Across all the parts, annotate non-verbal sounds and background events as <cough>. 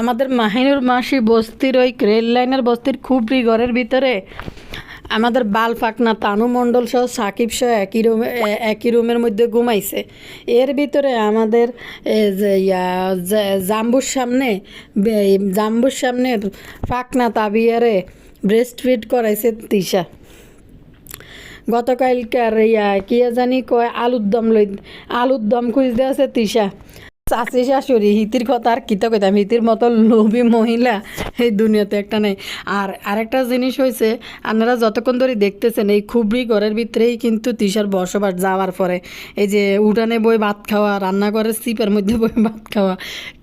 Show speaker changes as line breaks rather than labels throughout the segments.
আমাদের মাহিনুর মাসি বস্তির ওই রেল লাইনের বস্তির খুবরি ঘরের ভিতরে। আমাদের বাল ফাকনা তানু মণ্ডল সহ সাকিব সহ একই রুম একই রুমের মধ্যে ঘুমাইছে। এর ভিতরে আমাদের জাম্বুর সামনে জাম্বুর সামনে ফাকনা তাবিয়ারে ব্রেস্ট ফিড করাইছে তিশা। গতকালকার ইয়া, কি জানি কয় আলুর দম লই আলুর দম খুঁজতে আছে তিশা। চাচি শাশুড়ি, হিতির কথা আর কিতা কইতাম? হিতির মতো লোভী মহিলা এই দুনিয়াতে একটা নেই। আর আরেকটা জিনিস হয়েছে আপনারা যতক্ষণ ধরে দেখতেছেন, এই খুবরি ঘরের ভিতরেই কিন্তু তিশার বসবাস যাওয়ার পরে। এই যে উঠানে বই ভাত খাওয়া, রান্নাঘরের সিপের মধ্যে বই ভাত খাওয়া।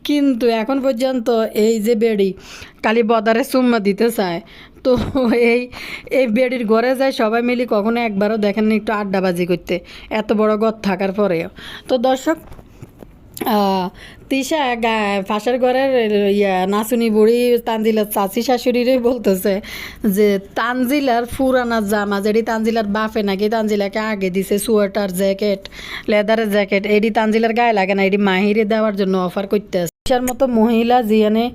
কিন্তু এখন পর্যন্ত এই যে বেড়ি কালি বদারে চুম্মা দিতে চায়। তো এই এই বেডির ঘরে যায় সবাই মিলে কখনো একবারও দেখেন একটু আড্ডাবাজি করতে, এত বড় ঘর থাকার পরেও। তো দর্শক তিশা ফাঁসের ঘরের ইয়া নাচুনি বুড়ি তানজিলার চাচি শাশুড়িরই বলতেছে যে তানজিলার ফুরানা জামা, যেটি তানজিলার বাপে নাকি তানজিলাকে আগে দিছে, সোয়েটার, জ্যাকেট লেদারের জ্যাকেট এডি তানজিলার গায়ে লাগে না এডি মাহিরে দেওয়ার জন্য অফার করতে তিশার মতো মহিলা জিয়ানে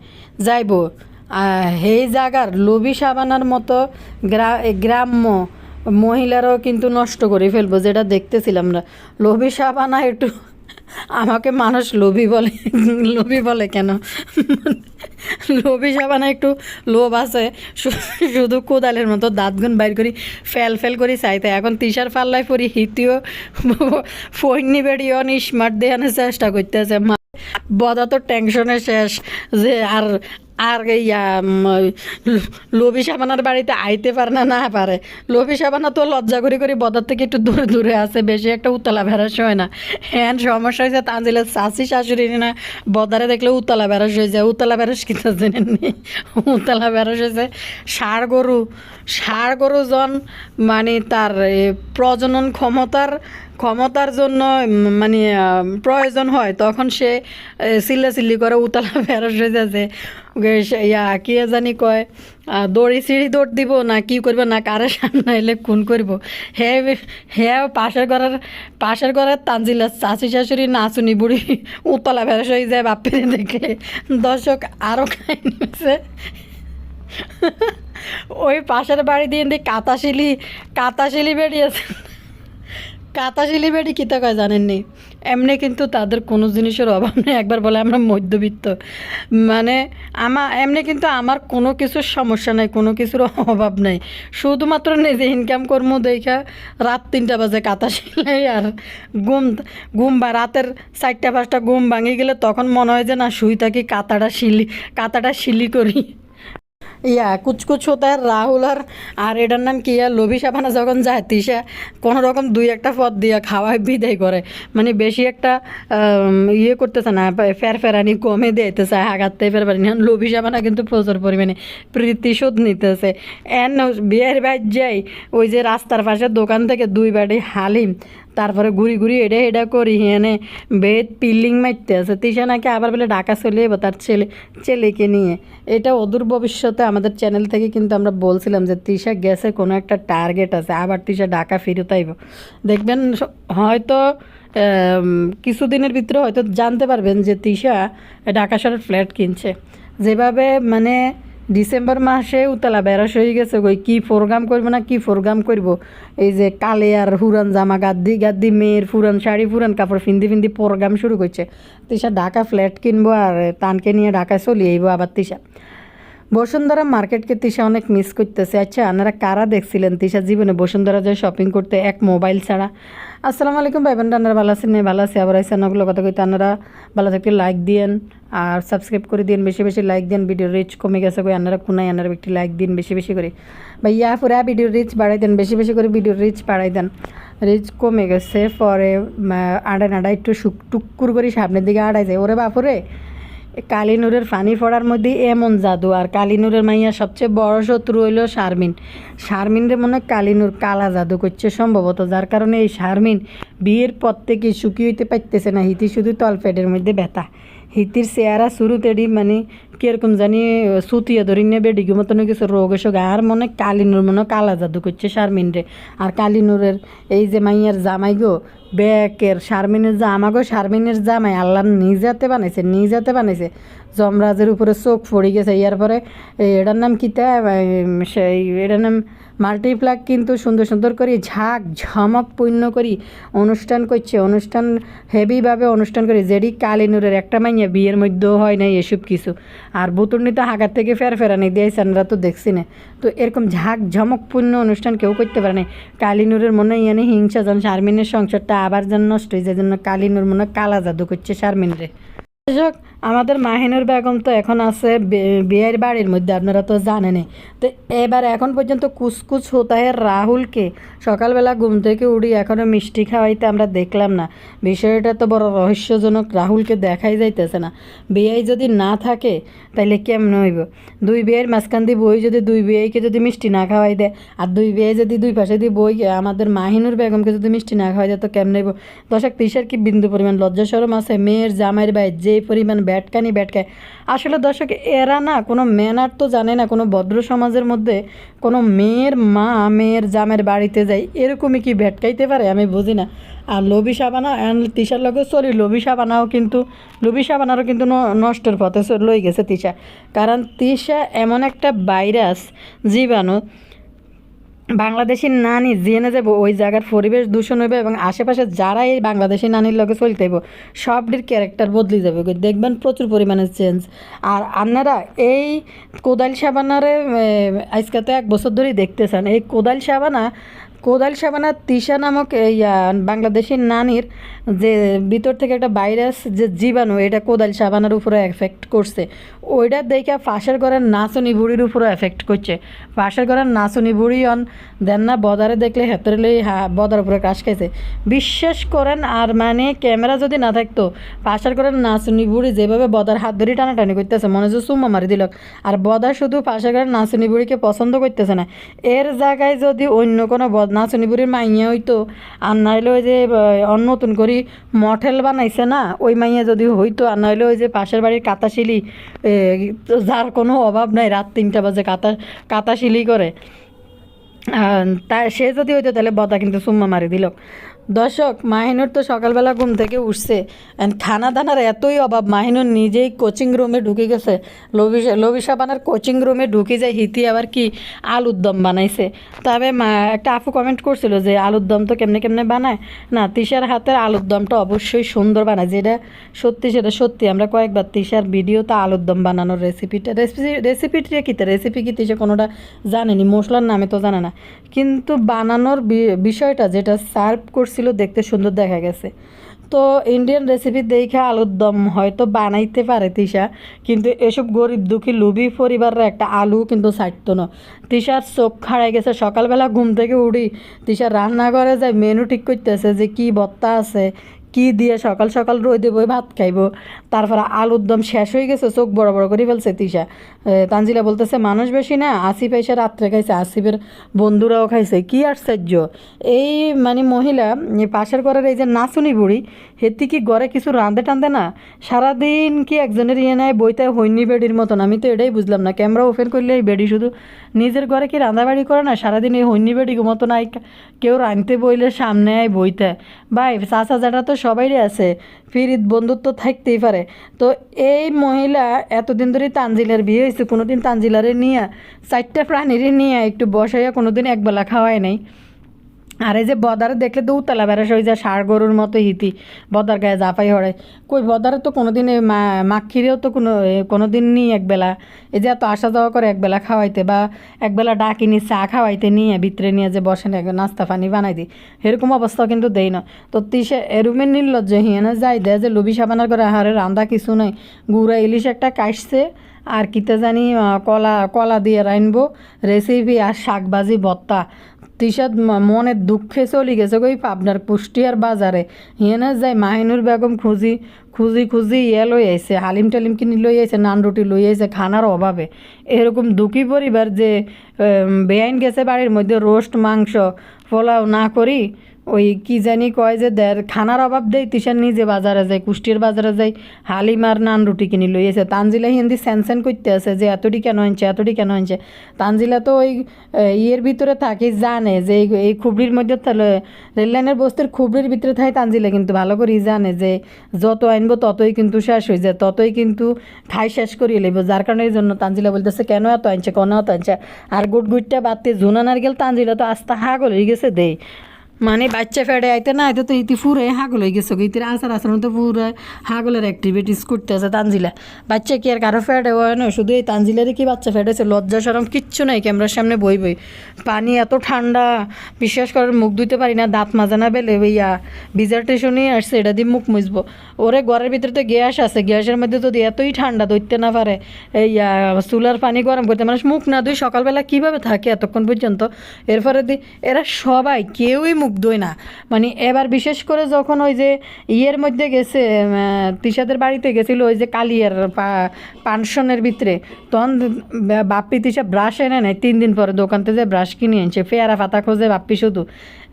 যাইব সেই জায়গার লবি সাবানার মতো গ্রা- গ্রাম্য মহিলারাও কিন্তু নষ্ট করে ফেলব, যেটা দেখতেছিলাম না। লবি সাবানা একটু আমাকে মানুষ লোভী বলে লোভী বলে কেন? লোভী সাবানা একটু লোভ আছে। শুধু কোদালের মতো দাঁতগুন বাইর করি, ফেল ফেল করি চাইতে এখন তিসার পাল্লায় পরি, হিতিও ফৈনি বেড়িও স্মার্ট দেওয়ানোর চেষ্টা করতেছে। বদা তো টেনশনে শেষ যে আর আর ইয়া লবি সাবানার বাড়িতে আইতে পারে না না পারে। লবি সাবানা তো লজ্জা করি করি বদার থেকে একটু দূরে দূরে আছে, বেশি একটা উতলা বেড়াস হয় না। হ্যাঁ সমস্যা হয়েছে তানজিলের শাশি শাশুড়ি না, বদারে দেখলে উতলা বেড়াস হয়ে যায়। উতলা বেড়াস কিনা জেনে নেই। উতলা বেড়াস হয়েছে ষাড় গরু। ষাড় গরু জন মানে তার প্রজনন ক্ষমতার ক্ষমতার জন্য মানে প্রয়োজন হয়, তখন সে চিল্লা চিল্লি করে উতলা বেরস হয়ে যাচ্ছে। ইয়া, কি জানি কয় দড়ি সিঁড়ি দৌড় দিব, না কি করব, না কারে সামনে এলে খুন করব। হে হে, পাশের ঘরের পাশের ঘরের তানজিলা চাচি শাশুড়ি, নাচুনি বুড়ি, উতলা বেরস হয়ে যায় বাপিরে দেখলে। দর্শক আরও খাইনি হয়েছে ওই পাশের বাড়ি দিয়ে দিয়ে কাতাশিলি কাতাশিলি বেরিয়েছে। কাতাশিলি বেড়ি কী কয় জানেননি? এমনি কিন্তু তাদের কোনো জিনিসের অভাব নেই, একবার বলে আমরা মধ্যবিত্ত। মানে আমা, এমনি কিন্তু আমার কোনো কিছুর সমস্যা নাই, কোনো কিছুর অভাব নাই। শুধুমাত্র নিজে ইনকাম কর্ম দেখা রাত তিনটা বাজে কাতা সেলাই আর ঘুম ঘুম বা রাতের চারটা পাঁচটা ঘুম ভাঙি গেলে তখন মনে হয় যে না, শুই থাকি কাতাটা শিলি কাতাটা শিলি করি। ইয়া, কুচকুচ হতে রাহুল আর আর এটার নাম কি আর, লোভি সাবানা যখন যায় তিসা কোনো রকম দুই একটা পদ দিয়া খাওয়ায় বিদায় করে। মানে বেশি একটা ইয়ে করতেছে না ফের ফেরানি কমে দিতে চায় আঘাতে ফের ফেরানি এখন লবি সাবানা কিন্তু প্রচুর পরিমাণে প্রতিশোধ নিতেছে। এন, বিয়ের বাইর যাই, ওই যে রাস্তার পাশে দোকান থেকে দুই বাড়ি হালিম তারপরে ঘুরি ঘুরি এটা এটা করি এনে বেদ পিল্লিং মারতে আছে। তিশা নাকি আবার বলে ঢাকা চলে যাব তার ছেলে, ছেলেকে নিয়ে। এটা অদূর ভবিষ্যতে আমাদের চ্যানেল থেকে কিন্তু আমরা বলছিলাম যে তিশা গেছে, কোনো একটা টার্গেট আছে, আবার তিশা ঢাকা ফিরত আইব। দেখবেন হয়তো কিছুদিনের ভিতরে হয়তো জানতে পারবেন যে তিশা ঢাকা শহরের ফ্ল্যাট কিনছে। যেভাবে মানে ডিসেম্বর মাসে উতলা বেরস হয়ে গেছে, কই কি প্রোগ্রাম করব না কি প্রোগ্রাম করব? এই যে কালে আর হুরান জামা গাদ্দি গাদ্দি, মেয়ের ফুরান শাড়ি ফুরান, কাপড় ফিন্দি ফিন্দি প্রোগ্রাম শুরু করছে। তিসা ঢাকা ফ্ল্যাট কিনবো আর তানকে নিয়ে ঢাকায় চলি আইব আবার তিশা। বসুন্ধরা মার্কেটকে তিশা অনেক মিস করতেছে। আচ্ছা আপনারা কারা দেখছিলেন তিশা জীবনে? বসুন্ধরা যায় শপিং করতে এক মোবাইল ছাড়া। আসসালামু আলাইকুম ভাই বোনরা আপনারা ভালো আছেন? ভালো আছে, আবার আইসেন ওগুলো কথা কইতে। আপনারা ভালো থাকতে লাইক দিয়েন আর সাবস্ক্রাইব করে দিন বেশি বেশি লাইক দেন ভিডিও রিচ কমে গেছে কই, আপনারা কোনায় আপনারা একটি লাইক দিন বেশি বেশি করে। বা ইয়া পুরা ভিডিও রিচ বাড়াই দেন, বেশি বেশি করে ভিডিও রিচ বাড়াই দেন। রিচ কমে গেছে, পরে আড়াই নাড়াই একটু শুক টুকুর করে সামনের দিকে আড়াই যায়। ওরে বাপুরে! কালিনুরের ফানি ফড়ার মধ্যে এমন জাদু, আর কালিনুরের মাইয়া সবচেয়ে বড় শত্রু হইল শারমিন। শারমিনরে মনে কালিনুর কালা জাদু করছে সম্ভবত, যার কারণে এই শারমিন বিয়ের পর থেকে সুখী হইতে পারতেছে না। হিতি শুধু তলপেটের মধ্যে ব্যথা। হিতির চেহারা শুরুতেই মানে কীরকম জানি সুতিয়া ধরি নিয়ে বেডিগো মতন কিছু রোগ এসব, আর মনে কালিনুর মনে কালা জাদু করছে শারমিন রে। আর কালিনুরের এই যে মাইয়ার জামাই গো, ব্যাকের শারমিনের জামা গো, শারমিনের জামাই আল্লাহ নিজাতে বানাইছে নিজাতে বানাইছে। যমরাজের উপরে চোখ পড়ে গেছে, ইয়ার পরে এটার নাম কিতা সেই, এটার নাম মাল্টিপ্লাক কিন্তু সুন্দর সুন্দর করে ঝাঁক, ঝমক পূর্ণ করি অনুষ্ঠান করছে। অনুষ্ঠান হেভিভাবে অনুষ্ঠান করি, যেটি কালিনুরের একটা মাইয়া বিয়ের মধ্যেও হয় নাই এসব কিছু। আর বুতুর্নি তো হাগার থেকে ফের ফেরানি দিয়েছে আমরা তো দেখছি না। তো এরকম ঝাঁক ঝমকপূর্ণ অনুষ্ঠান কেউ করতে পারে না। কালিনুরের মনে ইয়ানি হিংসা যেন শারমিনের সংসারটা আবার যেন নষ্ট হয়ে যায় জন্য কালিনুর মনে কালা জাদু করছে শারমিনরে। দর্শক আমাদের মাহিনুর বেগম তো এখন আছে বিয়ের বাড়ির মধ্যে, আপনারা তো জানেনই। তো এবার এখন পর্যন্ত কুচকুচ হোতাহের রাহুলকে। সকালবেলা ঘুম থেকে উড়ি এখনও মিষ্টি খাওয়াইতে আমরা দেখলাম না। বিষয়টা তো বড় রহস্যজনক, রাহুলকে দেখাই যাইতেছে না। বিয়ে যদি না থাকে, তাইলে কেমন হইব? দুই বিয়ের মাঝখান দিয়ে বই যদি দুই বিয়েকে যদি মিষ্টি না খাওয়াই দেয়, আর দুই বিয়ে যদি দুই পাশে দিয়ে বই, আমাদের মাহিনুর বেগমকে যদি মিষ্টি না খাওয়াই দেয়, তো কেমন হইব? দর্শক তিসার কি বিন্দু পরিমাণ লজ্জা সরম আছে? মেয়ের জামাইয়ের বাইর যে পরিমাণ ব্যাটকানি ব্যাটকায়। আসলে দর্শক, এরা না কোনো ম্যানার তো জানে না, কোনো ভদ্র সমাজের মধ্যে কোনো মেয়ের মা মেয়ের জামের বাড়িতে যায়, এরকমই কি ভেটকাইতে পারে? আমি বুঝি না। আর লবি সাবানা অ্যান্ড তিশার লগে সরি লবি সাবানাও কিন্তু লবি সাবানারও কিন্তু নষ্টের পথে লই গেছে তিশা। কারণ তিশা এমন একটা ভাইরাস, জীবাণু বাংলাদেশি নানি জেনে যাব ওই জায়গার পরিবেশ দূষণ হইবে এবং আশেপাশে যারা এই বাংলাদেশি নানির লোকে চলতে হইব, সবটির ক্যারেক্টার বদলি যাবে। দেখবেন প্রচুর পরিমাণে চেঞ্জ আর আপনারা এই কোদাল সাবানারে আজকে তো এক বছর ধরেই দেখতেছেন, এই কোদাল সাবানা কোদাল সাবানা তিশা নামক এই বাংলাদেশি নানির যে ভিতর থেকে একটা ভাইরাস, যে জীবাণু, এটা কোদাল সাবানার উপরে এফেক্ট করছে, ওইটা দেখে ফাঁসের ঘরের নাচনি বুড়ির উপরে এফেক্ট করছে। ফাঁসের ঘরের নাচনি বুড়ি অন দেন না বদারে দেখলে হেতরেলে বদার উপরে কাশ খাইছে। বিশ্বাস করেন, আর মানে ক্যামেরা যদি না থাকতো পাশের ঘরের নাচনি বুড়ি যেভাবে বদার হাত ধরে টানাটানি করতেছে, মনে হচ্ছে সুম্মা মারি দিল। আর বদা শুধু পাশের ঘরের নাচনি বুড়িকে পছন্দ করতেছে না। এর জায়গায় যদি অন্য কোনো নাচনি বুড়ির মাইয়া হইতো, আর নাইলে ওই যে অন্য নতুন করে মঠেল বানাইছে না, ওই মাইয়া যদি হইতো, আর নইলে ওই যে পাশের বাড়ির কাতাশিলি যার কোনো অভাব নাই, রাত তিনটা বাজে কাতা, কাতাশিলি করে। তা, সে যদি হইতো, তাহলে বদা কিন্তু সুম্মা মারি দিল। দর্শক, মাহিনুর তো সকালবেলা ঘুম থেকে উঠছে। And খানা দানার এতই অভাব, মাহিনুর নিজেই কোচিং রুমে ঢুকে গেছে। লবি লবি সাবানার কোচিং রুমে ঢুকে যায়, হিতি আবার কি আলুর দম বানাইছে। তবে মা, একটা আপু কমেন্ট করছিল যে আলুর দম তো কেমনে কেমনে বানায়? না, তিশার হাতের আলুর দমটা অবশ্যই সুন্দর বানায়। যেটা সত্যি, সেটা সত্যি। আমরা কয়েকবার তিশার ভিডিওতে আলুর দম বানানোর রেসিপিটা রেসিপি রেসিপিটা কী রেসিপি কি তিশা কোনোটা জানেনি? মশলার নামে তো জানে না। কিন্তু বানানোর বিষয়টা যেটা সার্ভ করছিল দেখতে সুন্দর দেখা গেছে। তো ইন্ডিয়ান রেসিপি দেখে আলুর দম হয়তো বানাইতে পারে তিশা, কিন্তু এসব গরিব দুঃখী লুবি পরিবারের একটা আলু কিন্তু ছাড়তো না। তিশার চোখ খাড়াই গেছে, সকালবেলা ঘুম থেকে উঠি তিশা রান্না করে যায় মেনু ঠিক করতেছে যে কি বত্তা আছে কি দিয়ে সকাল সকাল রোদ দেবো ভাত খাইবো? তারপরে আলুর দম শেষ হয়ে গেছে, চোখ বড় বড় করে ফেলছে তিশা। তানজিলা বলতেছে, মানুষ বেশি না, আসিফ এসে রাত্রে খাইছে, আসিফের বন্ধুরাও খাইছে। কি আশ্চর্য! এই মানে মহিলা পাশের ঘরের এই যে নাচুনি বুড়ি হেতি কি ঘরে কিছু রাঁধে টান্দে না? সারাদিন কি একজনের ইয়ে নেয় বইতে হইনি বেডির মতন? আমি তো এটাই বুঝলাম না। ক্যামেরা ওপেন করলে এই বেডি শুধু নিজের ঘরে কি রান্দাবাড়ি করে না? সারাদিন এই হইনি বেডি মতো নাই। কেউ রাঁধতে বইলে সামনে আয় বইতে ভাই, চাচা জাটা তো সবাইরই আছে। ফিরিত বন্ধুত্ব থাকতেই পারে। তো এই মহিলা এতদিন ধরে তানজিলার বিয়ে হয়েছে কোনোদিন তানজিলারে নিয়ে, চারটা প্রাণীরে নিয়ে একটু বসাইয়া কোনোদিন একবেলা খাওয়ায় নাই। আর এই যে বদারে দেখলে তো উতলা বেড়াস হয়ে যায় ষাড় গরুর মতো হিতি। বদার গায়ে জাপাই হরে। কই বদারে তো কোনোদিন মাখিরেও তো কোনো এ, কোনোদিন নি একবেলা। এই যে এত আসা যাওয়া করে একবেলা খাওয়াইতে বা একবেলা ডাকিনি চা খাওয়াইতে নিয়ে ভিতরে নিয়ে যে বসেন নাস্তা পানি বানাই দিই এরকম অবস্থাও কিন্তু দেই না। তো তিসে এরুমের নির্লজ্জ হিয়ানা যাই দেয় যে লবি সাবানার করে আহারে রান্দা কিছু নাই। গুড়া ইলিশ একটা কাটছে আর কিতে জানি কলা কলা দিয়ে রাইনবো রেসিপি আর শাকবাজি ভত্তা তিশাদ মনের দুঃখে চলি গেছে কই পাবনার কুষ্টিয়ার বাজারে হিয়েনে যাই মাহিনুর বেগম খুঁজি খুঁজি খুঁজি ইয়ে লই আইছে হালিম টালিম কিনি লই আইছে নান রুটি লই আইছে খানার অভাবে এরকম দুঃখী পরিবার যে বেআইন গেছে বাড়ির মধ্যে রোস্ট মাংস, পোলাও না করি ওই কি জানি কয় যে দের খানার অভাব দেয় তিশার নিজে বাজারে যায় কুষ্টির বাজারে যায় হালিমার নান রুটি কিনে এসে, তানজিলা হিন্দি স্যানসেন করতে আছে যে এতটি কেন আনছে, এতটি কেন আনছে। তানজিলা তো ওই ইয়ের ভিতরে থাকে, জানে যে এই খুবড়ির মধ্যে তাহলে রেল লাইনের বস্তির খুবড়ির ভিতরে থাকে তানজিলা, কিন্তু ভালো করেই জানে যে যত আনব ততই কিন্তু শেষ হয়ে যায়, ততই কিন্তু খাই শেষ করিয়ে লইব। যার কারণে এই জন্য তানজিলা বলতেছে, কেন এত আনছে, কেন এত আনছে? আর গুট গুটটা বাদতে জোনা নারকেল তানজিলা তো আস্তে হাগল হয়ে গেছে দেই। মানে বাচ্চা ফেডে আইতে না আইতে তো ইতি ফুরে হাগল হয়ে গেছে ইতির আচার আচরণ তো পুরো হাগলের অ্যাক্টিভিটিস করতেছে তানজিলা। বাচ্চা কি আর কারও ফেডে হয় না? শুধু এই তানজিলারই কি বাচ্চা ফেডেছে লজ্জা সরম কিচ্ছু নাই ক্যামেরার সামনে বই বই। পানি এত ঠান্ডা, বিশ্বাস করার মুখ ধুইতে পারি না, দাঁত মাজা না বেলে ইয়া বিজার টেশনই আসছে, এটা দিয়ে মুখ মুছবো। ওরে ঘরের ভিতরে তো গ্যাস আছে, গ্যাসের মধ্যে যদি এতই ঠান্ডা, ধরতে না পারে। এই চুলার পানি গরম করতে, মানুষ মুখ না ধুই সকালবেলা কীভাবে থাকে এতক্ষণ পর্যন্ত? এরপরে দি, এরা সবাই কেউই মুখ ধোয় না। মানে এবার বিশেষ করে যখন ওই যে ইয়ের মধ্যে গেছে তিশাদের বাড়িতে গেছিল ওই যে কালিয়ার পানশনের ভিতরে, তখন বাপ্পি তিশা ব্রাশ এনে নেয়, তিন দিন পরে দোকান থেকে ব্রাশ কিনে আনছে ফেয়ারা পাতা খোঁজে বাপ্পি শুধু।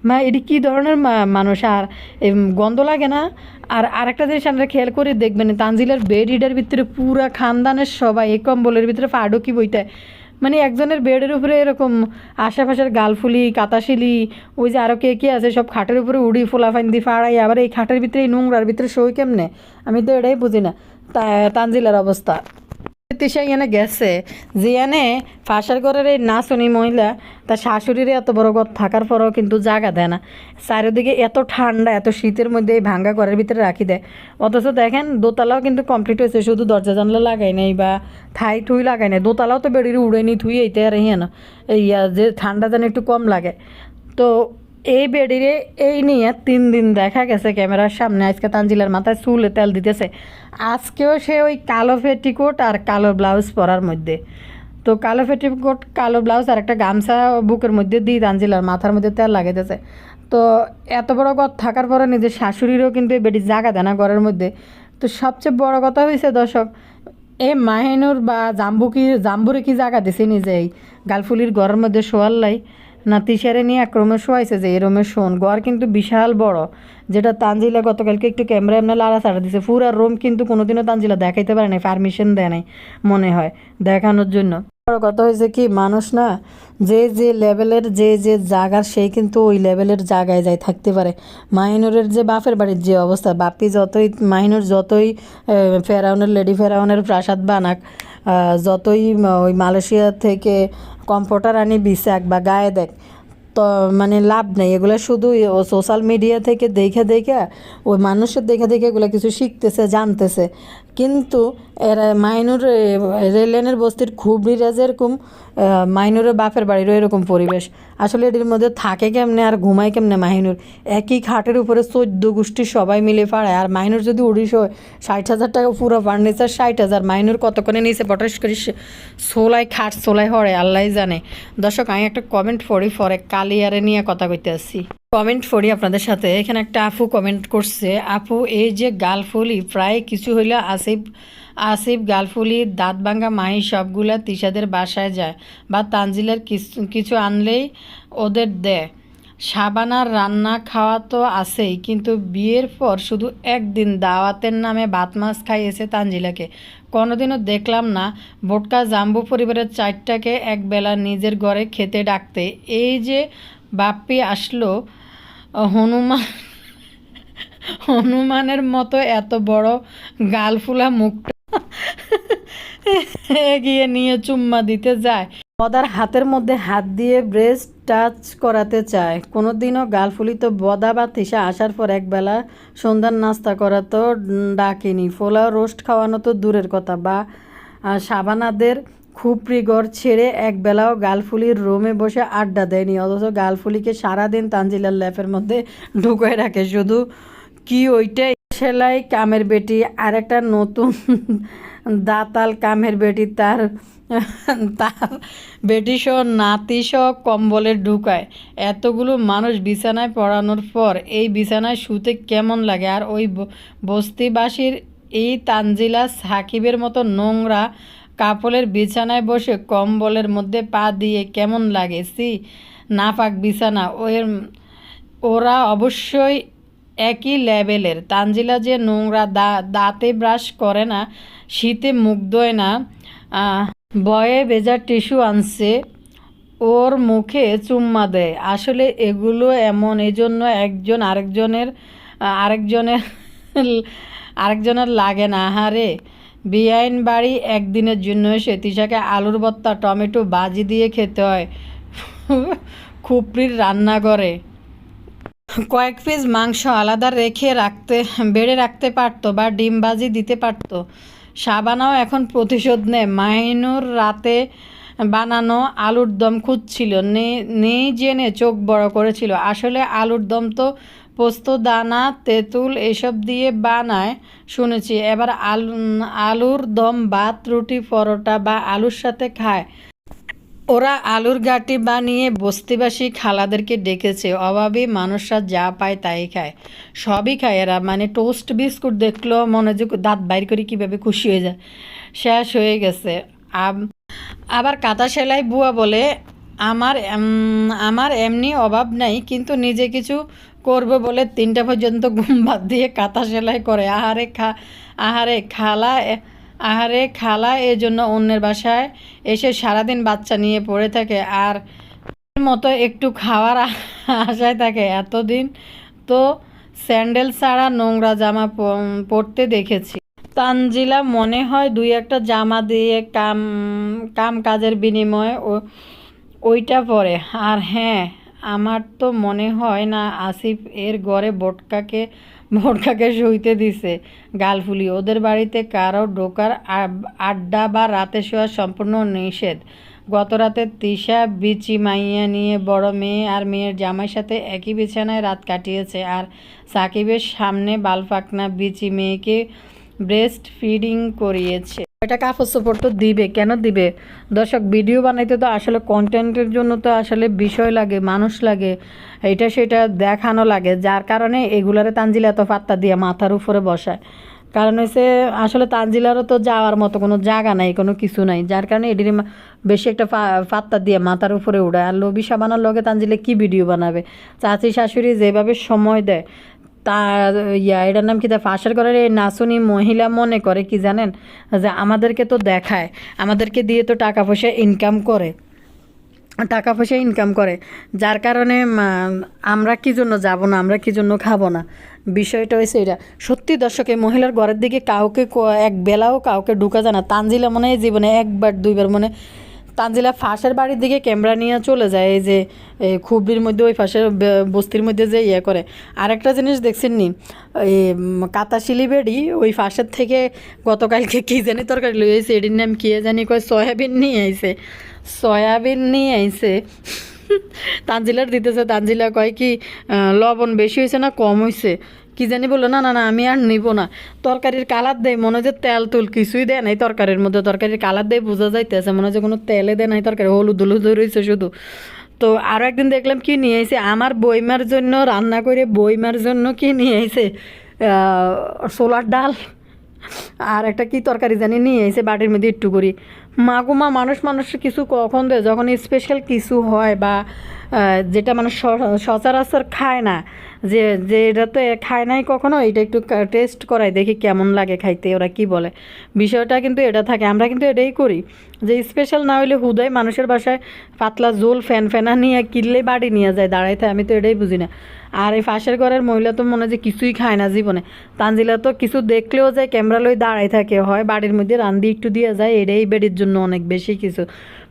মা, এটি কী ধরনের মানুষ? আর গন্ধ লাগে না? আর আরেকটা জিনিস আমরা খেয়াল করে দেখবেন, তানজিলের বেড ইডের ভিতরে পুরা খানদানের সবাই, এই কম্বলের ভিতরে ফাডো কি বইটায় মানে একজনের বেডের উপরে এরকম আশেপাশের গালফুলি, কাতাশিলি, ওই যে আরও কে কে আছে সব খাটের উপরে উড়ি ফোলাফাইন দি ফাড়াই, আবার এই খাটের ভিতরে এই নোংরার ভিতরে সই কেমনে? আমি তো এটাই বুঝি না। তা তানজিলার অবস্থা। তিশা এনে গেছে, যে এনে ফাঁসার ঘরের এই নাচনি মহিলা, তার শাশুড়ির এত বড় ঘর থাকার পরেও কিন্তু জায়গা দেয় না। চারিদিকে এত ঠান্ডা, এত শীতের মধ্যে এই ভাঙ্গা ঘরের ভিতরে রাখি দেয়। অথচ দেখেন, দোতলাও কিন্তু কমপ্লিট হয়েছে, শুধু দরজা, জানলা লাগাই নাই বা থাই থুই লাগাই নাই। দোতলাও তো বেড়ির উড়ে নি, থুই এইতে আর হিয়া না। এই যে ঠান্ডা যেন একটু কম লাগে। তো এই বেডিরে এই নিয়ে তিন দিন দেখা গেছে ক্যামেরার সামনে। আজকে তানজিলার মাথায় চুলে তেল দিতেছে। আজকেও সে ওই কালো পেটিকোট আর কালো ব্লাউজ পরার মধ্যে। তো কালো পেটিকোট, কালো ব্লাউজ আর একটা গামছা বুকের মধ্যে দিই তানজিলার মাথার মধ্যে তেল লাগাইতেছে। তো এত বড় ঘর থাকার পরে নিজের শাশুড়িরও কিন্তু এই বেটি জাগা দেয় না ঘরের মধ্যে। তো সবচেয়ে বড় কথা হয়েছে দর্শক, এ মাহিনুর বা জাম্বু কি জাম্বুরে কি জায়গা দিছে নিজেই? গালফুলির ঘরের মধ্যে শোয়াল্লাই না তিসারে নিয়ে এক রুমে শোয়াইছে যে, এই রুমে শোন, ঘর কিন্তু বিশাল বড়। যেটা তানজিলা গতকালকে একটু ক্যামেরা এমনি লাড়া ছাড়া দিছে। পুরা রুম কিন্তু কোনোদিনও তানজিলা দেখাইতে পারে নাই, পারমিশন দেয় নাই, মনে হয়, দেখানোর জন্য। বড় কথা হয়েছে কি, মানুষ না, যে যে লেভেলের, যে যে জায়গার সেই কিন্তু ওই লেভেলের জায়গায় যায়, থাকতে পারে। মাহিনুরের যে বাপের বাড়ির যে অবস্থা বাপি যতই, মাহিনুর যতই ফেরাউনের, লেডি ফেরাউনের প্রাসাদ বানাক যতই ওই মালয়েশিয়া থেকে কম্পিউটার আনি বিশাক বা গায়ে দেখ। তো মানে লাভ নেই। এগুলো শুধু সোশ্যাল মিডিয়া থেকে দেখে দেখে ওই মানুষের দেখে দেখে এগুলো কিছু শিখতেছে, জানতেছে। কিন্তু এরা মাইনুর রেল লাইনের বস্তির খুবড়িরা যেরকম মাইনুরের বাপের বাড়িরও এরকম পরিবেশ। আসলে এটির মধ্যে থাকে কেমনে আর ঘুমায় কেমনে মাহিনুর একই খাটের উপরে চোদ্দ গোষ্ঠী সবাই মিলে পাড়ায়, আর মাইনুর যদি উড়িশ হয়, ষাট হাজার টাকা পুরো ফার্নিচার, ষাট হাজার। মাইনুর কতক্ষণে নিয়েছে পটাশ করে সোলাই খাট, সোলাই হরে, আল্লাহ জানে। দর্শক, আমি একটা কমেন্ট পড়ি, পরে কালিয়ারে নিয়ে কথা কইতে আসছি। কমেন্ট পড়ি আপনাদের সাথে। এখানে একটা আপু কমেন্ট করছে, আপু, এই যে গালফুলি, প্রায় কিছু হইলে আসিফ আসিফ, গালফুলি দাঁত ভাঙ্গা মাহি সবগুলা তিশাদের বাসায় যায় বা তানজিলের কিছু কিছু আনলেই ওদের দেয়। সাবানার রান্না, খাওয়া তো আছেই, কিন্তু বিয়ের পর শুধু একদিন দাওয়াতের নামে ভাত মাছ খাইয়েছে তানজিলাকে। কোনোদিনও দেখলাম না বোটকা জাম্বু পরিবারের চারটাকে একবেলা নিজের ঘরে খেতে ডাকতে। এই যে বাপ্পি আসলো, হনুমান <laughs> হনুমানের মতো এত বড় গালফুলা মুখটা এগিয়ে নিয়ে চুম্মা দিতে যায়। বদার হাতের মধ্যে হাত দিয়ে ব্রেস্ট টাচ করাতে চায়। কোনোদিনও গালফুলি তো বদা বা তিসা আসার পর একবেলা সন্ধ্যার নাস্তা করা তো ডাকেনি। ফোলাও রোস্ট খাওয়ানো তো দূরের কথা বা সাবানাদের খুপড়ি ঘর ছেড়ে একবেলাও গালফুলির রোমে বসে আড্ডা দেয়নি। অথচ গালফুলিকে সারাদিন তানজিলার ল্যাপের মধ্যে ঢুকায় রাখে। শুধু কি ওইটাই? সেলাই কামের বেটি আর একটা নতুন <laughs> দাতাল কামের বেটি, তার <laughs> তার বেটি সহ নাতি কম্বলে ঢুকায়। এতগুলো মানুষ বিছানায় পড়ানোর পর এই বিছানায় শুতে কেমন লাগে? আর ওই বস্তিবাসীর এই তানজিলা সাকিবের মতো নোংরা কাপড়ের বিছানায় বসে কম্বলের মধ্যে পা দিয়ে কেমন লাগে? সি নাপাক বিছানা। ওর ওরা অবশ্যই একই লেভেলের তানজিলা যে নোংরা দা, দাঁতে ব্রাশ করে না, শীতে মুখ ধোয় না বয়ে ভেজা টিস্যু আনছে, ওর মুখে চুম্মা দেয়। আসলে এগুলো এমন এই জন্য একজন আরেকজনের আরেকজনের আরেকজনের লাগে না। হারে বিআইন বাড়ি একদিনের জন্য এসে তিশাকে আলুর ভর্তা, টমেটো, বাজি দিয়ে খেতে হয়। খুপড়ির রান্নাঘরে কয়েক পিস মাংস আলাদা রেখে রাখতে, বেড়ে রাখতে পারতো বা ডিম ভাজি দিতে পারতো। সাবানাও এখন প্রতিশোধ নেয় মাহিনুর রাতে বানানো আলুর দম খুঁজছিল। নেই জেনে চোখ বড় করেছিল। আসলে আলুর দম তো পোস্ত, দানা, তেঁতুল এসব দিয়ে বানায়, শুনেছি। এবার আলু, আলুর দম ভাত, রুটি, পরোটা বা আলুর সাথে খায়। ওরা আলুর গাঁটি বানিয়ে বস্তিবাসী খালাদেরকে ডেকেছে। অভাবী মানুষরা যা পায় তাই খায়। সবই খায় এরা। মানে টোস্ট বিস্কুট দেখলেও মনে যে দাঁত বাইর করে কীভাবে খুশি হয়ে যায়। শেষ হয়ে গেছে। আবার কাঁথা সেলাই বুয়া বলে, আমার আমার এমনি অভাব নাই, কিন্তু নিজে কিছু করবে বলে তিনটা পর্যন্ত ঘুম বাদ দিয়ে কাঁথা সেলাই করে। আহারে খা আহারে খালা আহারে খালা এজন্য অন্যের বাসায় এসে সারাদিন বাচ্চা নিয়ে পড়ে থাকে আর মতো একটু খাওয়ার আশায় থাকে। এতদিন তো স্যান্ডেল ছাড়া নোংরা জামা পরতে দেখেছি। তানজিলা মনে হয় দুই একটা জামা দিয়ে কাম কাম কাজের বিনিময়ে ওইটা পরে। আর হ্যাঁ আমার তো মনে হয় না আসিফ এর ঘরে বোটকাকে বোটকাকে শুইতে দিছে গালফুলি। ওদের বাড়িতে কারও ঢোকার আড্ডা বা রাতে শোয়া সম্পূর্ণ নিষেধ। গত রাতে তিশা বিচি মাইয়া নিয়ে বড় মেয়ে আর মেয়ের জামাইয়ের সাথে একই বিছানায় রাত কাটিয়েছে আর সাকিবের সামনে বালফাকনা বিচি মেয়েকে ব্রেস্ট ফিডিং করিয়েছে। এটা কাপড় চোপড় তো দিবে, কেন দিবে? দর্শক ভিডিও বানাইতে তো আসলে কন্টেন্টের জন্য তো আসলে বিষয় লাগে, মানুষ লাগে, এটা সেটা দেখানো লাগে, যার কারণে এগুলারে তানজিলা এত পাত্তা দিয়ে মাথার উপরে বসায়। কারণ হচ্ছে আসলে তানজিলারও তো যাওয়ার মতো কোনো জায়গা নাই, কোনো কিছু নাই, যার কারণে এটির বেশি একটা পাত্তা দিয়ে মাথার উপরে উড়ায়। আর লবি সাবানোর লগে তানজিলে কি ভিডিও বানাবে? চাচি শাশুড়ি যেভাবে সময় দেয় তা এটার নাম কি তা, ফাঁসের ঘরের এই নাচুনি মহিলা মনে করে কি জানেন? যে আমাদেরকে তো দেখায়, আমাদেরকে দিয়ে তো টাকা পয়সা ইনকাম করে। টাকা পয়সা ইনকাম করে। যার কারণে আমরা কি জন্য যাব না, আমরা কি জন্য খাব না? বিষয়টা হয়েছে এটা। সত্যি দর্শক মহিলার ঘরের দিকে কাউকে এক বেলাও কাউকে ঢুকা যায় না। তানজিলা মনে হয় জীবনে একবার, দুইবার মনে তানজিলা ফাঁসের বাড়ির দিকে ক্যামেরা নিয়ে চলে যায় এই যে এই খুবড়ির মধ্যে ওই ফাঁসের বস্তির মধ্যে যে ইয়ে করে। আরেকটা জিনিস দেখছেন নি এই উম, কাতা শিলিবেড়ি ওই ফাঁসের থেকে গতকালকে কী জানি তরকারি লই আইছে এটির নাম কী জানি কয় সয়াবিন নিয়ে আইছে। সয়াবিন নিয়ে আইছে। তানজিলার দিতেছে তানজিলা কয় কি লবণ বেশি হয়েছে না কম হয়েছে কি জানি বলল, না না না, আমি আর নিব না। তরকারির কালার দেয়, মনে যে তেল তুল, কিছুই দেয় নাই তরকারির মধ্যে। তরকারির কালার দেয়, বোঝা যাইতেছে, মনে হয় কোনো তেলে দেয় নাই তরকারি, হলুদ হলুদ রয়েছে শুধু। তো আরও একদিন দেখলাম কি নিয়ে আইছে, আমার বইমার জন্য রান্না করে বইমার জন্য কি নিয়ে আইছে সোলার ডাল আর একটা কি তরকারি জানি নিয়ে এসে বাটির মধ্যে একটু করি। মাগুমা মানুষ মানুষ কিছু কখন দেয়? যখন স্পেশাল কিছু হয় বা যেটা মানুষ সচরাচর খায় না যে যে এটা তো খায় নাই কখনো, এটা একটু টেস্ট করাই, দেখি কেমন লাগে খাইতে, ওরা কি বলে। বিষয়টা কিন্তু এটা থাকে, আমরা কিন্তু এটাই করি। যে স্পেশাল না হইলে হুদয় মানুষের বাসায় পাতলা জোল ফ্যান ফ্যানা নিয়ে কিনলে বাড়ি নিয়ে যায় দাঁড়াইতে আমি তো এটাই বুঝি না। আর এই ফাঁসের ঘরের মহিলা তো মনে যে কিছুই খায় না জীবনে। তানজিলা তো কিছু দেখলেও যায় ক্যামেরা লই দাঁড়াই থাকে, হয় বাড়ির মধ্যে রান্দি একটু দিয়ে যায়, এটাই বেডির জন্য অনেক বেশি কিছু।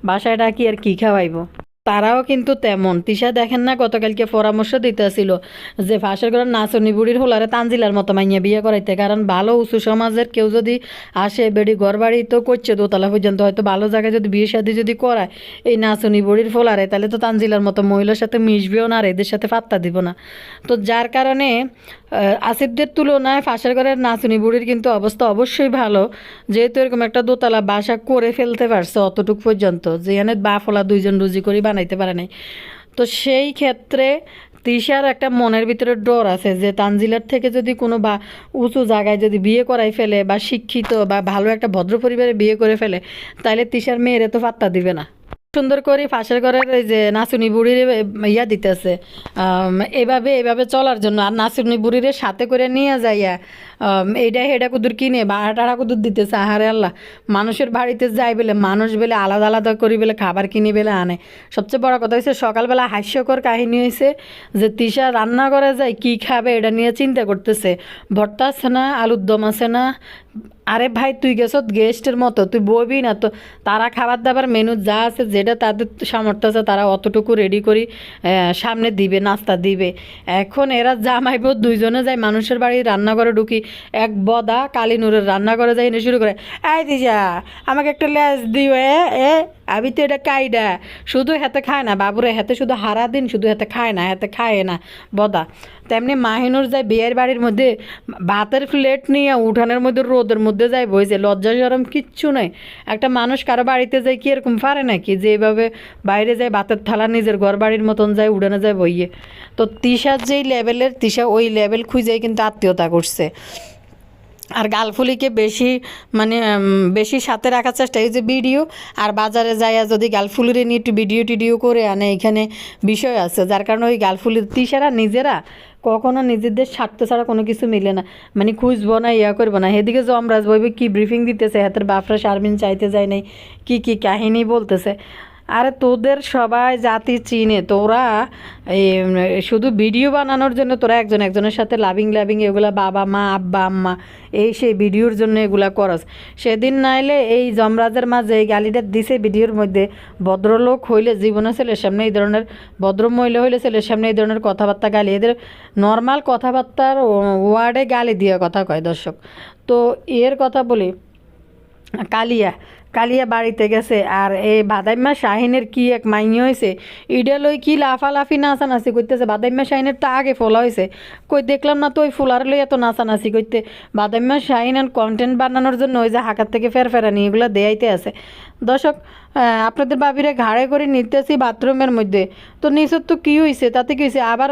বাসায় ডাকি আর কি খাওয়াইবো? তারাও কিন্তু তেমন। তিশা দেখেন না, গতকালকে পরামর্শ দিতেছিল যে ফাঁসের ঘরের নাচনি বুড়ির হোলারে তানজিলার মতো মাইয়া বিয়ে করাইতে, কারণ ভালো উঁচু সমাজের কেউ যদি আসে, বেড়ি ঘর বাড়ি তো করছে, দোতলা পর্যন্ত হয়তো ভালো জায়গায় যদি বিয়ে শাদি যদি করায় এই নাচনি বুড়ির ফোলারে তাহলে তো তানজিলার মতো মহিলার সাথে মিশবেও না আর এদের সাথে পাত্তা দিব না। তো যার কারণে আসিফদের তুলনায় ফাঁসের ঘরের নাচুনি বুড়ির কিন্তু অবস্থা অবশ্যই ভালো। যেহেতু এরকম একটা দোতলা বাসা করে ফেলতে পারছে অতটুক পর্যন্ত যেখানে বা ফলা দুইজন রুজি করে বানাইতে পারে নাই। তো সেই ক্ষেত্রে তিশার একটা মনের ভিতরে ডর আছে যে তানজিলার থেকে যদি কোনো বা উঁচু জায়গায় যদি বিয়ে করাই ফেলে বা শিক্ষিত বা ভালো একটা ভদ্র পরিবারে বিয়ে করে ফেলে তাহলে তিশার মেয়েরে তো পাত্তা দিবে না। সুন্দর করে ফাঁসের ঘরের এই যে নাচুনি বুড়ির ইয়া দিতেছে। এভাবে এভাবে চলার জন্য। আর নাচুনি বুড়ির সাথে করে নিয়ে যাইয়া এইটা হেডা কুদুর কিনে বাড়া টাড়া কুদুর দিতেছে। আহারে আল্লাহ, মানুষের বাড়িতে যাই বলে, মানুষ বেলে, আলাদা আলাদা করি বেলে, খাবার কিনে বেলে আনে। সবচেয়ে বড় কথা হয়েছে সকালবেলা হাস্যকর কাহিনী হয়েছে যে, তিশা রান্না করা যায়, কি খাবে, এটা নিয়ে চিন্তা করতেছে। ভর্তা আছে না, আলুর দম আছে না আরে ভাই, তুই গেছ গেস্টের মতো, তুই বইবি না তো। তারা খাবার দাবার মেনু যা আছে, যেটা তাদের সামর্থ্য আছে, তারা অতটুকু রেডি করি সামনে দিবে, নাস্তা দিবে। এখন এরা জামাইব, দুইজনে যায় মানুষের বাড়ি রান্নাঘরে ঢুকি। এক বদা কালী নূরের রান্নাঘরে যাই শুরু করে, এই দিজা, আমাকে একটা লেজ দিও এ। আমি তো এটা কাইডা। শুধু হাতে খায় না, বাবুরে হাতে শুধু হারা দিন, শুধু হাতে খায় না, হাতে খায় না, বদা। তেমনি মাহিনুর যায় বিয়ের বাড়ির মধ্যে, ভাতের প্লেট নিয়ে উঠানের মধ্যে, রোদের মধ্যে যায় বইছে, লজ্জা সরম কিচ্ছু নাই। একটা মানুষ কারও বাড়িতে যায় কি এরকম পারে নাকি? যে এভাবে বাইরে যায়, ভাতের থালা নিজের ঘর বাড়ির মতন যায়, উঠানে যায় বইয়ে। তো তিশার যেই লেভেলের তিশা ওই লেভেল খুঁজেই কিন্তু আত্মীয়তা করছে। আর গালফুলিকে বেশি মানে বেশি সাথে রাখার চেষ্টা। এই যে ভিডিও, আর বাজারে যাইয়া যদি গালফুলিরে নিয়ে একটু ভিডিও টিডিও করে আনে, এখানে বিষয় আছে। যার কারণে ওই গালফুলির তিসারা নিজেরা কখনো নিজেদের স্বার্থ ছাড়া কোনো কিছু মিলে না। মানে খুঁজবো না, ইয়া করব না। এদিকে জমরাজ বইবে কি ব্রিফিং দিতেছে? হাতের বাফরা শারমিন চাইতে যায় নাই। কি কি কাহিনী বলতেছে? আরে তোদের সবাই জাতি চিনে, তোরা শুধু ভিডিও বানানোর জন্য তোরা একজন একজনের সাথে লাভিং লাভিং এগুলা বাবা, মা, আব্বা, আম্মা, এই সেই ভিডিওর জন্য এগুলা করস। সেদিন নাইলে এই জমরাজের মাঝে এই গালিটা দিছে ভিডিওর মধ্যে, ভদ্রলোক হইলে জীবনে ছেলের সামনে এই ধরনের, ভদ্র মহিলা হইলে ছেলের সামনে এই ধরনের কথাবার্তা গালি, এদের নর্মাল কথাবার্তার ওয়ার্ডে গালি দিয়ে কথা কয় দর্শক। তো এর কথা বলি, কালিয়া কালিয়া বাড়িতে গেছে। আর এই বাদাইম্মা শাহিনের কি এক মাইনি হয়েছে ইডা লই কি লাফালাফি নাচানাচি করতেছে? বাদাইম্মা শাহিনের তো আগে ফোলা হয়েছে কই দেখলাম না তো ওই ফুলার লই এত নাচানাচি করতে। বাদাইম্মা শাহিন কন্টেন্ট বানানোর জন্য ওই যে হাকার থেকে ফের ফেরানি এগুলো দেয়াইতে আছে। দর্শক আপনাদের বাবিরে ঘাড়ে করে নিতেছি বাথরুমের মধ্যে। তো নিচের তো কী হয়েছে তাতে কী হয়েছে আবার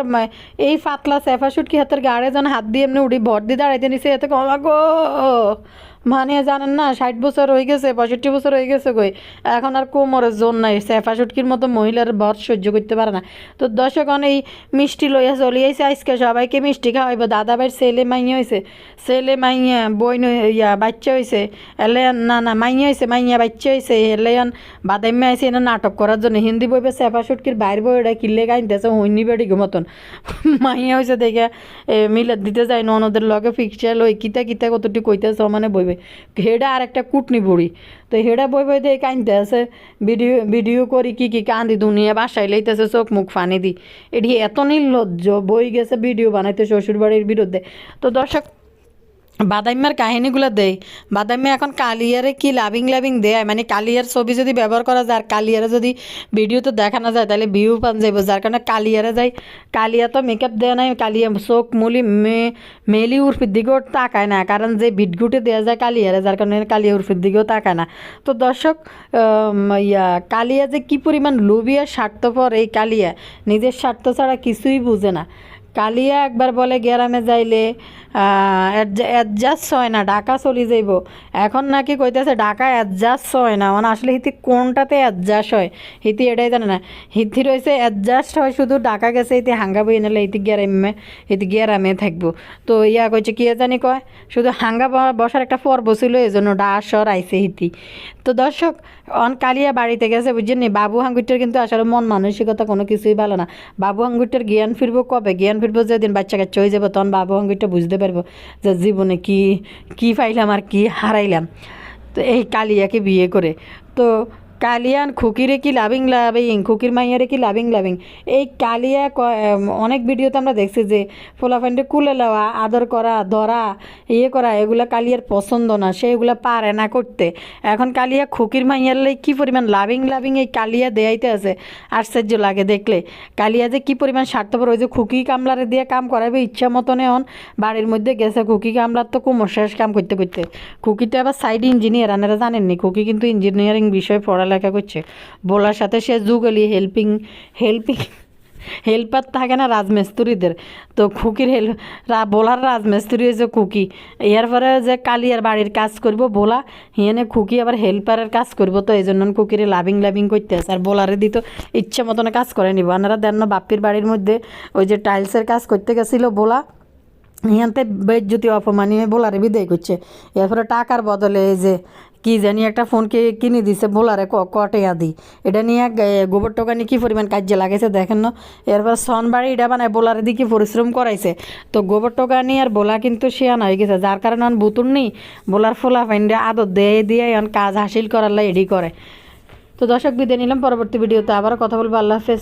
এই ফাতলা সেফা কি হাতের গাড়ে যেন হাত দিয়ে এমনি উড়ি ভর দিয়ে দাঁড়াইতে নিছে। এতে কমা গো! মানে জানেন না ষাট বছর হয়ে গেছে পঁয়ষট্টি বছর হয়ে গেছে কই। এখন আর কোমরের জোর নাই সেফা সুটকির মতো মহিলার ভর সহ্য করতে পারে না। তো দর্শকগণ এই মিষ্টি লইয়া চলে আইসে আজকে সবাইকে মিষ্টি খাওয়াইব। দাদা ভাইয়ের ছেলে মাইয়া হয়েছে ছেলে মাইয়া বই ইয়া বাচ্চা হয়েছে এলে না না মাইয়া হয়েছে মাইয়া বাচ্চা হয়েছে এলেন বাদাইমা আইসে এনে নাটক করার জন্য। হিন্দি বইবে সেফা সুটকির বাইর বই এটা কিনলে গাইতেছে হইনি বেড়ি মতন। মাইয়া হয়েছে দেখে এ, মিলে দিতে যায় ননদের লগে ফিক্সচার লই কিতা কিতা কতটি কইতেছে মানে বইবে। হেডা আর একটা কুটনি বুড়ি। তো হেডা বই বই দিয়ে কানতে আছে ভিডিও ভিডিও করি কি কি কান্দি দুনিয়া বাসায় লইতেছে, চোখ মুখ ফানি দি। এটি এত নির্লজ্জ, বই গেছে, ভিডিও বানাইতে শ্বশুরবাড়ির বিরুদ্ধে। তো দর্শক বাদাইম্মার কাহিনীগুলো দেয় বাদাইম্মা এখন কালিয়ারে কি লাভিং লাভিং দেয় মানে কালিয়ার ছবি যদি ব্যবহার করা যায় আর কালিয়ারে যদি ভিডিওতে দেখানো যায় তাহলে ভিউ পান যাইব যার কারণে কালিয়ারে যাই কালিয়া তো মেকআপ দেয় নাই, কালিয়া চোখ মুলি, মে, মেলি উর্ফির দিকেও তাকায় না। কারণ যে বিটগুটে দেওয়া যায় কালিয়ারে যার কারণে কালিয়া উর্ফির দিকেও তাকায় না। তো দর্শক ইয়া, কালিয়া যে কি পরিমাণ লোভিয়া স্বার্থপর এই কালিয়া নিজের স্বার্থ ছাড়া কিছুই বুঝে না। কালিয়া একবার বলে গ্রামে যাইলে অ্যাডজাস্ট হয় না, ঢাকা চলি যাইব। এখন নাকি কইতেছে ঢাকা অ্যাডজাস্ট হয় না মানে আসলে হিতি কোনটাতে অ্যাডজাস্ট হয়, হিতি এটাই জানে না। হিতি রয়েছে অ্যাডজাস্ট হয় শুধু ঢাকা গেছে, হিতি হাঙ্গা বই নালে হিতি গ্রামে হিতি গ্রামে থাকব। তো ইয়া কইছে, কি জানি কয়, শুধু হাঙ্গা বসার একটা পর্ব ছিল এই জন্য ডাসর আইছে হিতি। তো দর্শক অন কালিয়া বাড়িতে গেছে বুঝছেন নি বাবু হাঙ্গুটির কিন্তু আসলে মন মানসিকতা কোনো কিছুই ভালো না। বাবু হাঙ্গুটির জ্ঞান ফিরবো কবে? জ্ঞান ফিরবো যেদিন বাচ্চা কাচ্চা হয়ে যাব, তখন বাবু হাঙ্গুটিটা বুঝতে পারব যে জীবনে কি কি পাইলাম আর কি হারাইলাম। তো এই কালিয়াকে বিয়ে করে। তো কালিয়ান খুকিরে কি লাভিং লাভিং, খুকির মাইয়ারে কি লাভিং লাভিং? এই কালিয়া অনেক ভিডিওতে আমরা দেখছি যে ফোলাফান্ডে কুলে লওয়া, আদর করা, ধরা ইয়ে করা, এগুলা কালিয়ার পছন্দ না, সে এগুলা পারে না করতে। এখন কালিয়া খুকির মাইয়ার লাই কি পরিমাণ লাভিং লাভিং এই কালিয়া দেয়াইতে আছে? আশ্চর্য লাগে দেখলে। কালিয়া যে কি পরিমাণ স্বার্থপর, ওই যে খুকি কামলারে দিয়ে কাম করাবে ইচ্ছা মতন এখন বাড়ির মধ্যে গেছে খুকি কামলার তো কুমোর শেষ কাম করতে করতে। খুকি তো আবার সাইড ইঞ্জিনিয়ার আনারা জানেননি? খুকি কিন্তু ইঞ্জিনিয়ারিং বিষয়ে পড়ালেখা করছে। বলার সাথে সে যুগলি হেল্পিং হেল্পিং হেল্পার থাকে না রাজমিস্ত্রিদের। তো খুকির হেল বোলার রাজমিস্ত্রি হয়েছে খুকি। এরপরে যে কালিয়ার বাড়ির কাজ করব বোলা, হিয়ানে খুকি আবার হেল্পারের কাজ করব। তো এই জন্য খুকিরে লাভিং লাভিং করতে আছে। আর বোলারে দিত ইচ্ছে মতন কাজ করে নিব। আনারা দেন বাপ্পির বাড়ির মধ্যে ওই যে টাইলসের কাজ করতে গেছিল বোলা ইয়ান্তে বেজ্জতি অপমানীয় বোলারে বিদায় করছে। এরপরে টাকার বদলে এই যে কি জানি একটা ফোনকে কিনে দিছে বোলারে কটেয়া দি। এটা নিয়ে গোবর টোকা নিয়ে কী পরিমাণ কাজে লাগাইছে দেখেন না। এরপর সনবাড়ি এটা বানায় বোলারে দিয়ে কি পরিশ্রম করাইছে। তো গোবর টোকা নিয়ে আর বোলা কিন্তু শিয়ানা হয়ে গেছে। যার কারণে অন বুতুন নেই বোলার ফোলা ফাইন্ডে আদর দিয়ে দিয়ে অন কাজ হাসিল করার লাই এডি করে। তো দর্শক বিদায় নিলাম, পরবর্তী ভিডিওতে আবার কথা বলব। আল্লাহ হাফেজ।